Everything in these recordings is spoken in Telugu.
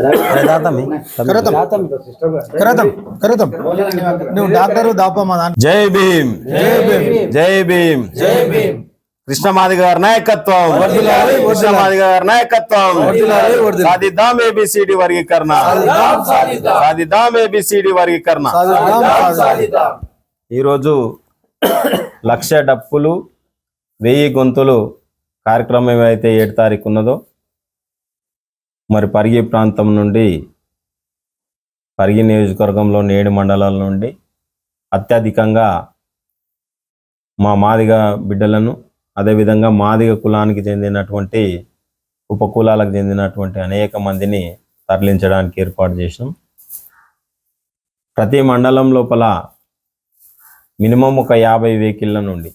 కరతం. కరతం. కరతం. నువ్వు డాక్టరు దాపా మా దాంట్లో. జై భీమ్. జై భీమ్. జై భీమ్. కృష్ణమాది గారి నాయకత్వం. కృష్ణమాది గారి నాయకత్వం. సాధిద్దాం ఏబిసిడి వర్గీకరణ. సాధిద్దాం ఏబిసిడి వర్గీకరణ. ఈరోజు లక్ష డప్పులు వెయ్యి గొంతులు కార్యక్రమం ఏవైతే ఏడు తారీఖు ఉన్నదో మరి పరిగి ప్రాంతం నుండి పరిగి నియోజకవర్గంలో ఏడు మండలాల నుండి అత్యధికంగా మా మాదిగ బిడ్డలను అదేవిధంగా మాదిగ కులానికి చెందినటువంటి ఉపకులాలకు చెందినటువంటి అనేక మందిని తరలించడానికి ఏర్పాటు చేసినాం. ప్రతి మండలం లోపల మినిమం ఒక యాభై వెహికల్ల నుండి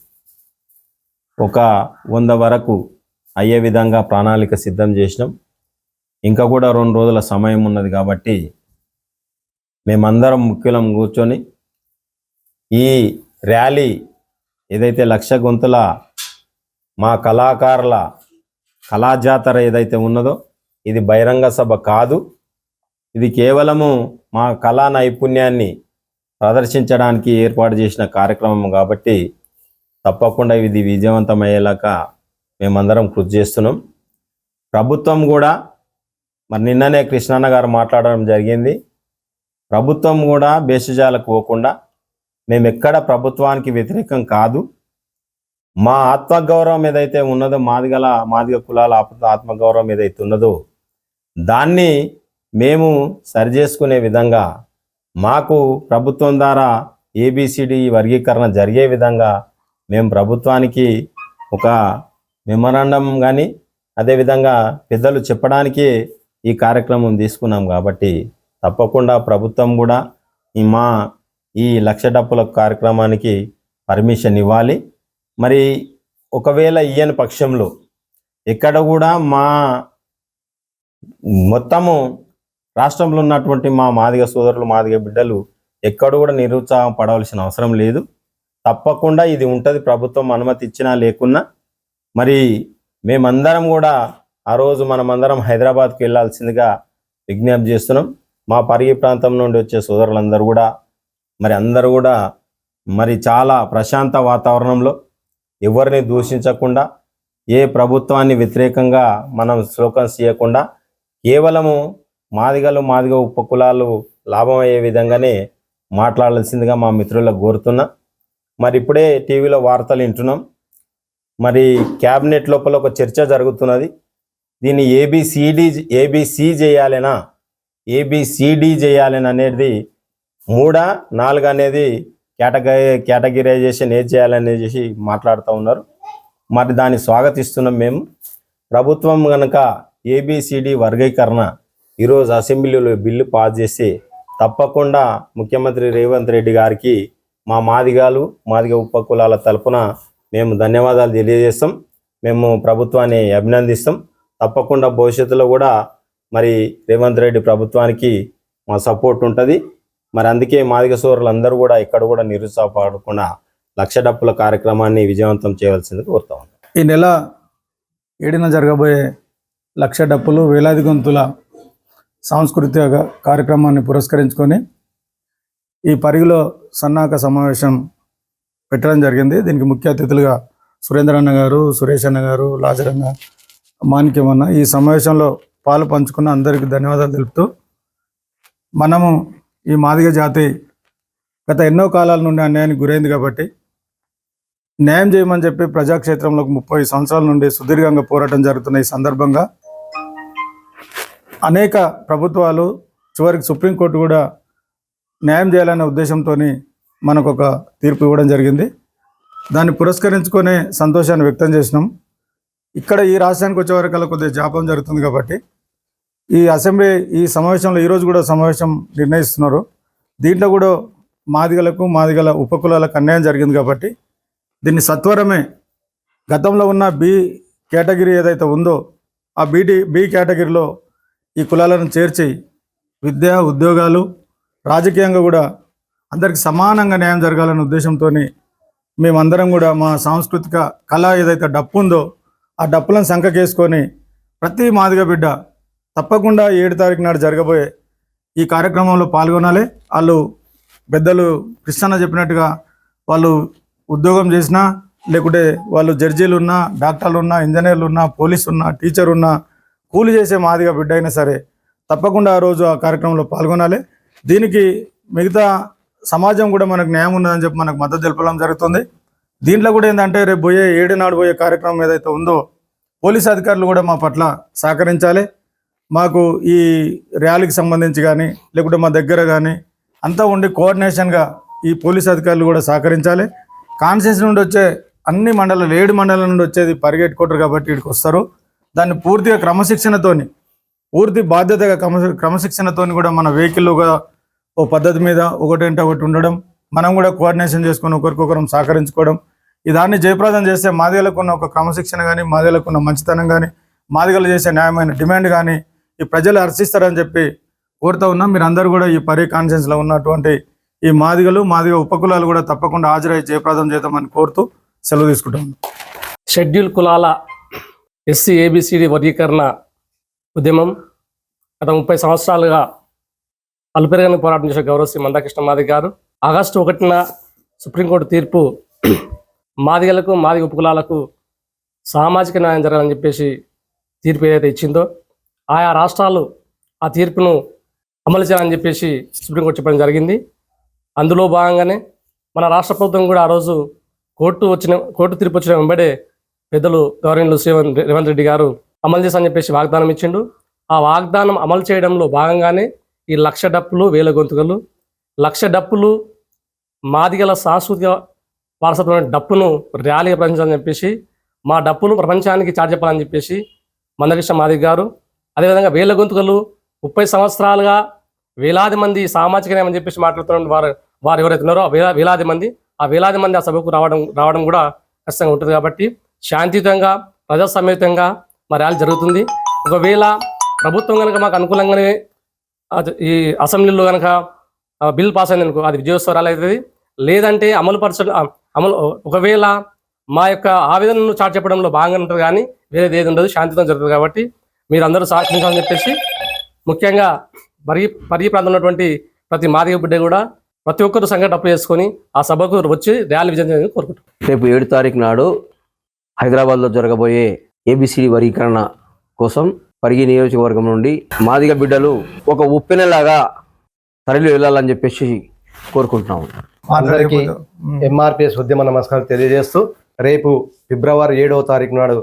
ఒక వంద వరకు అయ్యే విధంగా ప్రణాళిక సిద్ధం చేసినాం. ఇంకా కూడా రెండు రోజుల సమయం ఉన్నది కాబట్టి మేమందరం ముఖ్యులం కూర్చొని ఈ ర్యాలీ ఏదైతే లక్ష గొంతుల మా కళాకారుల కళాజాతర ఏదైతే ఉన్నదో ఇది బహిరంగ సభ కాదు. ఇది కేవలము మా కళా నైపుణ్యాన్ని ప్రదర్శించడానికి ఏర్పాటు చేసిన కార్యక్రమం కాబట్టి తప్పకుండా ఇది విజయవంతమయ్యేలాగా మేమందరం కృషి చేస్తున్నాం. ప్రభుత్వం కూడా మరి నిన్ననే కృష్ణన్న గారు మాట్లాడడం జరిగింది. ప్రభుత్వం కూడా భేషజాలకు పోకుండా మేము ఎక్కడ ప్రభుత్వానికి వ్యతిరేకం కాదు. మా ఆత్మగౌరవం ఏదైతే ఉన్నదో మాదిగల మాదిగ కులాల ఆత్మగౌరవం ఏదైతే ఉన్నదో దాన్ని మేము సరిచేసుకునే విధంగా మాకు ప్రభుత్వం ద్వారా ఏబిసిడి వర్గీకరణ జరిగే విధంగా మేము ప్రభుత్వానికి ఒక మెమరాండం కానీ అదేవిధంగా పెద్దలు చెప్పడానికి ఈ కార్యక్రమం తీసుకున్నాం కాబట్టి తప్పకుండా ప్రభుత్వం కూడా ఈ మా ఈ లక్ష డప్పుల కార్యక్రమానికి పర్మిషన్ ఇవ్వాలి. మరి ఒకవేళ ఇయ్యని పక్షంలో ఎక్కడ కూడా మా మొత్తము రాష్ట్రంలో ఉన్నటువంటి మా మాదిగ సోదరులు మాదిగ బిడ్డలు ఎక్కడ కూడా నిరుత్సాహం పడవలసిన అవసరం లేదు. తప్పకుండా ఇది ఉంటుంది ప్రభుత్వం అనుమతి ఇచ్చినా లేకున్నా. మరి మేమందరం కూడా ఆ రోజు మనమందరం హైదరాబాద్కి వెళ్ళాల్సిందిగా విజ్ఞప్తి చేస్తున్నాం. మా పరిగి ప్రాంతం నుండి వచ్చే సోదరులందరూ కూడా మరి అందరూ కూడా మరి చాలా ప్రశాంత వాతావరణంలో ఎవరిని దూషించకుండా ఏ ప్రభుత్వాన్ని వ్యతిరేకంగా మనం శ్లోకం చేయకుండా కేవలము మాదిగలు మాదిగ ఉపకులాలు లాభం అయ్యే విధంగానే మాట్లాడాల్సిందిగా మా మిత్రులకు కోరుతున్నా. మరి ఇప్పుడే టీవీలో వార్తలు వింటున్నాం. మరి క్యాబినెట్ లోపల ఒక చర్చ జరుగుతున్నది. దీన్ని ఏబిసిడి ఏబిసి చేయాలనా? ఏబిసిడి చేయాలని అనేది మూడా నాలుగు అనేది కేటగరీ కేటగిరైజేషన్ ఏది చేయాలనేసి మాట్లాడుతూ ఉన్నారు. మరి దాన్ని స్వాగతిస్తున్నాం మేము. ప్రభుత్వం కనుక ఏబిసిడి వర్గీకరణ ఈరోజు అసెంబ్లీలో బిల్లు పాస్ చేసి తప్పకుండా ముఖ్యమంత్రి రేవంత్ రెడ్డి గారికి మా మాదిగాలు మాదిగ ఉపకులాల తరపున మేము ధన్యవాదాలు తెలియజేస్తాం. మేము ప్రభుత్వాన్ని అభినందిస్తాం. తప్పకుండా భవిష్యత్తులో కూడా మరి రేవంత్ రెడ్డి ప్రభుత్వానికి మా సపోర్ట్ ఉంటుంది. మరి అందుకే మాదిగ సోదరులు అందరూ కూడా ఇక్కడ కూడా నిరుత్సాహపడకుండా లక్ష డప్పుల కార్యక్రమాన్ని విజయవంతం చేయవలసింది కోరుతా ఉన్నాం. ఈ నెల ఏడిన జరగబోయే లక్ష డప్పులు వేలాది గొంతుల సాంస్కృతిక కార్యక్రమాన్ని పురస్కరించుకొని ఈ పరిగిలో సన్నాహక సమావేశం పెట్టడం జరిగింది. దీనికి ముఖ్య అతిథులుగా సురేంద్ర అన్న గారు సురేష్ అన్న గారు లాజరన్న మాణిక్యం ఈ సమావేశంలో పాలు పంచుకున్న అందరికీ ధన్యవాదాలు తెలుపుతూ మనము ఈ మాదిగ జాతి గత ఎన్నో కాలాల నుండి అన్యాయానికి గురైంది కాబట్టి న్యాయం చేయమని చెప్పి ప్రజాక్షేత్రంలోకి ముప్పై సంవత్సరాల నుండి సుదీర్ఘంగా పోరాటం జరుగుతున్న ఈ సందర్భంగా అనేక ప్రభుత్వాలు చివరికి సుప్రీంకోర్టు కూడా న్యాయం చేయాలనే ఉద్దేశంతో మనకు ఒక తీర్పు ఇవ్వడం జరిగింది. దాన్ని పురస్కరించుకునే సంతోషాన్ని వ్యక్తం చేసినాం. ఇక్కడ ఈ రాష్ట్రానికి వచ్చేవరకల్లా కొద్దిగా జాపం జరుగుతుంది కాబట్టి ఈ అసెంబ్లీ ఈ సమావేశంలో ఈరోజు కూడా సమావేశం నిర్ణయిస్తున్నారు. దీంట్లో కూడా మాదిగలకు మాదిగల ఉపకులాలకు అన్యాయం జరిగింది కాబట్టి దీన్ని సత్వరమే గతంలో ఉన్న బి కేటగిరీ ఏదైతే ఉందో ఆ బీటీ బి కేటగిరీలో ఈ కులాలను చేర్చి విద్య ఉద్యోగాలు రాజకీయంగా కూడా అందరికి సమానంగా న్యాయం జరగాలనే ఉద్దేశంతో మేమందరం కూడా మా సాంస్కృతిక కళ ఏదైతే డప్పు ఉందో ఆ డప్పులను సంఖకేసుకొని ప్రతి మాదిగ బిడ్డ తప్పకుండా ఏడు తారీఖు నాడు జరగబోయే ఈ కార్యక్రమంలో పాల్గొనాలి. వాళ్ళు పెద్దలు కృష్ణన్న చెప్పినట్టుగా వాళ్ళు ఉద్యోగం చేసినా లేకుంటే వాళ్ళు జడ్జీలు ఉన్నా డాక్టర్లు ఉన్నా ఇంజనీర్లు ఉన్నా పోలీసు ఉన్నా టీచర్ ఉన్నా కూలి చేసే మాదిగా బిడ్డ అయినా సరే తప్పకుండా ఆ రోజు ఆ కార్యక్రమంలో పాల్గొనాలి. దీనికి మిగతా సమాజం కూడా మనకు న్యాయం ఉన్నదని చెప్పి మనకు మద్దతు తెలపడం జరుగుతుంది. దీంట్లో కూడా ఏంటంటే రేపు పోయే ఏడు నాడు పోయే కార్యక్రమం ఏదైతే ఉందో పోలీస్ అధికారులు కూడా మా పట్ల సహకరించాలి. మాకు ఈ ర్యాలీకి సంబంధించి కానీ లేకుంటే మా దగ్గర కానీ అంతా ఉండి కోఆర్డినేషన్గా ఈ పోలీస్ అధికారులు కూడా సహకరించాలి. కాన్సెన్స్ నుండి వచ్చే అన్ని మండలాలు ఏడు మండలాల నుండి వచ్చేది పరిగెట్టుకుంటారు కాబట్టి ఇక్కడికి వస్తారు. దాన్ని పూర్తిగా క్రమశిక్షణతోని పూర్తి బాధ్యతగా క్రమ క్రమశిక్షణతోని కూడా మన వెహికల్గా ఓ పద్ధతి మీద ఒకటంటే ఒకటి ఉండడం మనం కూడా కోఆర్డినేషన్ చేసుకొని ఒకరికొకరం సహకరించుకోవడం. ఈ దాన్ని జయప్రదం చేస్తే మాదిగలకు ఉన్న ఒక క్రమశిక్షణ కానీ మాదిగలకు ఉన్న మంచితనం కానీ మాదిగలు చేసే న్యాయమైన డిమాండ్ కానీ ఈ ప్రజలు హర్షిస్తారని చెప్పి కోరుతా ఉన్నాం. మీరు అందరూ కూడా ఈ పరీ కాన్ఫరెన్స్లో ఉన్నటువంటి ఈ మాదిగలు మాదిగ ఉపకులాలు కూడా తప్పకుండా హాజరై జయప్రదం చేద్దామని కోరుతూ సెలవు తీసుకుంటాం. షెడ్యూల్ కులాల ఎస్సీ ఏబిసిడి వర్గీకరణ ఉద్యమం గత ముప్పై సంవత్సరాలుగా అల్పెరగని పోరాటం చేసే గౌరవ శ్రీ మందాకృష్ణ మాదిగ గారు ఆగస్టు ఒకటిన సుప్రీంకోర్టు తీర్పు మాదిగలకు మాదిగ ఉపకులాలకు సామాజిక న్యాయం జరగాలని చెప్పేసి తీర్పు ఏదైతే ఇచ్చిందో ఆయా రాష్ట్రాలు ఆ తీర్పును అమలు చేయాలని చెప్పేసి సుప్రీంకోర్టు చెప్పడం జరిగింది. అందులో భాగంగానే మన రాష్ట్ర ప్రభుత్వం కూడా ఆ రోజు కోర్టు వచ్చిన కోర్టు తీర్పు వచ్చిన వెంబడే పెద్దలు గవర్నర్లు శ్రీవన్ రేవంత్ రెడ్డి గారు అమలు చేశారని చెప్పేసి వాగ్దానం ఇచ్చిండు. ఆ వాగ్దానం అమలు చేయడంలో భాగంగానే ఈ లక్ష డప్పులు వేల గొంతుకలు లక్ష డప్పులు మాదిగల సాంస్కృతిక వారసత్వమైన డప్పును ర్యాలీగా ప్రపంచాలని చెప్పేసి మా డప్పును ప్రపంచానికి చాటి చెప్పాలని చెప్పేసి మందకృష్ణ మాదిగ గారు అదేవిధంగా వేల గొంతుకలు ముప్పై సంవత్సరాలుగా వేలాది మంది సామాజిక న్యాయం అని చెప్పేసి మాట్లాడుతున్న వారు వారు ఎవరైతే ఉన్నారో వేలా వేలాది మంది ఆ వేలాది మంది ఆ సభకు రావడం రావడం కూడా కష్టంగా ఉంటుంది కాబట్టి శాంతియుతంగా ప్రజాసమేతంగా మా ర్యాలీ జరుగుతుంది. ఒకవేళ ప్రభుత్వం కనుక మాకు అనుకూలంగానే ఈ అసెంబ్లీలో కనుక బిల్ పాస్ అయింది అనుకో అది విజయోత్సవాలు అవుతుంది. లేదంటే అమలు పరచ అమలు ఒకవేళ మా యొక్క ఆవేదనను చాటు చెప్పడంలో భాగంగా ఉంటుంది కానీ వేరేది ఏది ఉండదు శాంతితో జరుగుతుంది కాబట్టి మీరు అందరూ సహకరించాలని చెప్పేసి ముఖ్యంగా పరిగి పరిగి ప్రాంతంలో ఉన్నటువంటి ప్రతి మాదిగ బిడ్డ కూడా ప్రతి ఒక్కరు సంఘటన అప్పు చేసుకొని ఆ సభకు వచ్చి ర్యాలీ విజయం కోరుకుంటున్నాం. రేపు ఏడు తారీఖు నాడు హైదరాబాద్లో జరగబోయే ఏబిసిడి వర్గీకరణ కోసం పరిగి నియోజకవర్గం నుండి మాదిగ బిడ్డలు ఒక ఉప్పెనలాగా తరలి వెళ్ళాలని చెప్పేసి కోరుకుంటున్నాము. అందరికీ ఎంఆర్పిఎస్ ఉద్యమ నమస్కారం తెలియజేస్తూ రేపు ఫిబ్రవరి ఏడవ తారీఖు నాడు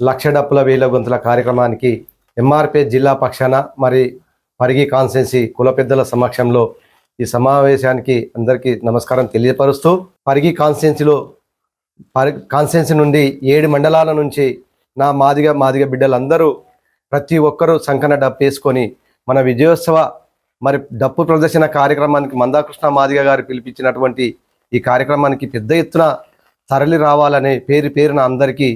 లక్ష డప్పుల వేల గొంతుల కార్యక్రమానికి ఎంఆర్పిఎస్ జిల్లా పక్షాన మరి పరిగి కాన్స్టెన్సీ కుల పెద్దల సమక్షంలో ఈ సమావేశానికి అందరికీ నమస్కారం తెలియపరుస్తూ పరిగి కాన్స్టెన్సీలో పరి కాన్స్టెన్సీ నుండి ఏడు మండలాల నుంచి నా మాదిగ మాదిగ బిడ్డలందరూ ప్రతి ఒక్కరూ సంకన డప్పు వేసుకొని మన విజయోత్సవ మరి డప్పు ప్రదర్శన కార్యక్రమానికి మందాకృష్ణ మాదిగ గారు పిలిపించినటువంటి ఈ కార్యక్రమానికి పెద్ద ఎత్తున తరలి రావాలనే పేరు పేరున అందరికీ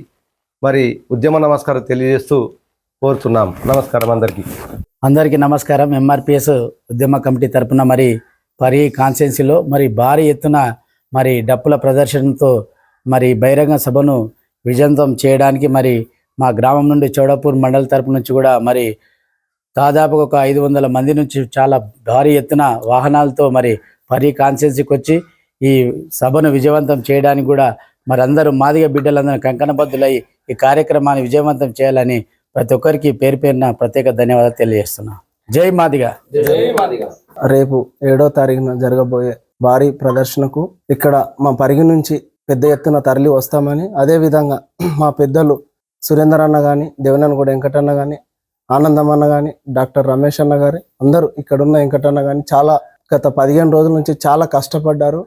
మరి ఉద్యమ నమస్కారం తెలియజేస్తూ కోరుతున్నాం. నమస్కారం అందరికీ. అందరికీ నమస్కారం. ఎంఆర్పిఎస్ ఉద్యమ కమిటీ తరపున మరి పరి కాన్స్టెన్సీలో మరి భారీ ఎత్తున మరి డప్పుల ప్రదర్శనతో మరి బహిరంగ సభను విజయంతం చేయడానికి మరి మా గ్రామం నుండి చౌడాపూర్ మండల తరపు నుంచి కూడా మరి దాదాపుగా ఒక ఐదు వందల మంది నుంచి చాలా భారీ ఎత్తున వాహనాలతో మరి పరి కాన్స్టెన్సీకి వచ్చి ఈ సభను విజయవంతం చేయడానికి కూడా మరి అందరూ మాదిగ బిడ్డలందరూ కంకణబద్దులై ఈ కార్యక్రమాన్ని విజయవంతం చేయాలని ప్రతి ఒక్కరికి పేరు పేరున ప్రత్యేక ధన్యవాదాలు తెలియజేస్తున్నా. జై మాదిగ. రేపు ఏడో తారీఖున జరగబోయే భారీ ప్రదర్శనకు ఇక్కడ మా పరిగి నుంచి పెద్ద ఎత్తున తరలి వస్తామని అదే విధంగా మా పెద్దలు సురేందర్ అన్న కానీ దేవననగూడ వెంకటన్న కానీ ఆనందం అన్న కానీ డాక్టర్ రమేష్ అన్న గారి అందరూ ఇక్కడున్న వెంకటన్న కానీ చాలా గత పదిహేను రోజుల నుంచి చాలా కష్టపడ్డారు.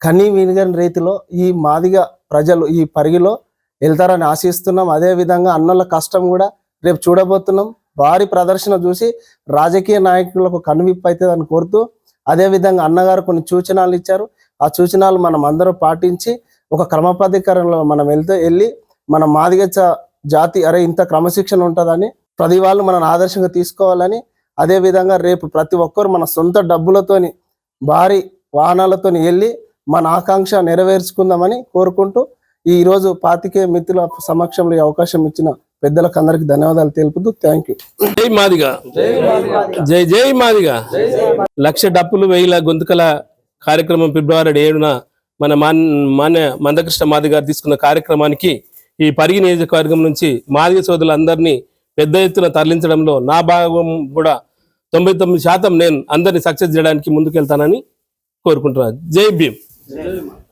కనీ వినిగని రీతిలో ఈ మాదిగ ప్రజలు ఈ పరిగిలో వెళ్తారని ఆశిస్తున్నాం. అదే విధంగా అన్నల కష్టం కూడా రేపు చూడబోతున్నాం. భారీ ప్రదర్శన చూసి రాజకీయ నాయకులకు కనువిప్పు అవుతుందని కోరుతూ అదే విధంగా అన్నగారు కొన్ని సూచనలు ఇచ్చారు. ఆ సూచనలు మనం అందరూ పాటించి ఒక క్రమపద్ధీకరణలో మనం వెళ్తే వెళ్ళి మన మాదిగ జాతి అరే ఇంత క్రమశిక్షణ ఉంటుందని ప్రతి వాళ్ళు మనం ఆదర్శంగా తీసుకోవాలని అదే విధంగా రేపు ప్రతి ఒక్కరు మన సొంత డబ్బులతోని భారీ వాహనాలతోని వెళ్ళి మన ఆకాంక్ష నెరవేర్చుకుందామని కోరుకుంటూ ఈ రోజు పాతికే మిత్రుల సమక్షంలో ఈ అవకాశం ఇచ్చిన పెద్దలకు అందరికి ధన్యవాదాలు తెలుపుతూ థ్యాంక్ యూ. జై మాదిగా. జై జై మాదిగా. లక్ష డప్పులు వేల గొంతుకల కార్యక్రమం ఫిబ్రవరి ఏడున మన మాన్ మాన్య మందకృష్ణ మాది గారు తీసుకున్న కార్యక్రమానికి ఈ పరిగి నియోజకవర్గం నుంచి మాదిగ సోదరులందరినీ పెద్ద ఎత్తున తరలించడంలో నా భాగం కూడా తొంభై తొమ్మిది శాతం నేను అందరినీ సక్సెస్ చేయడానికి ముందుకెళ్తానని కోరుకుంటున్నాను జై భీమ్.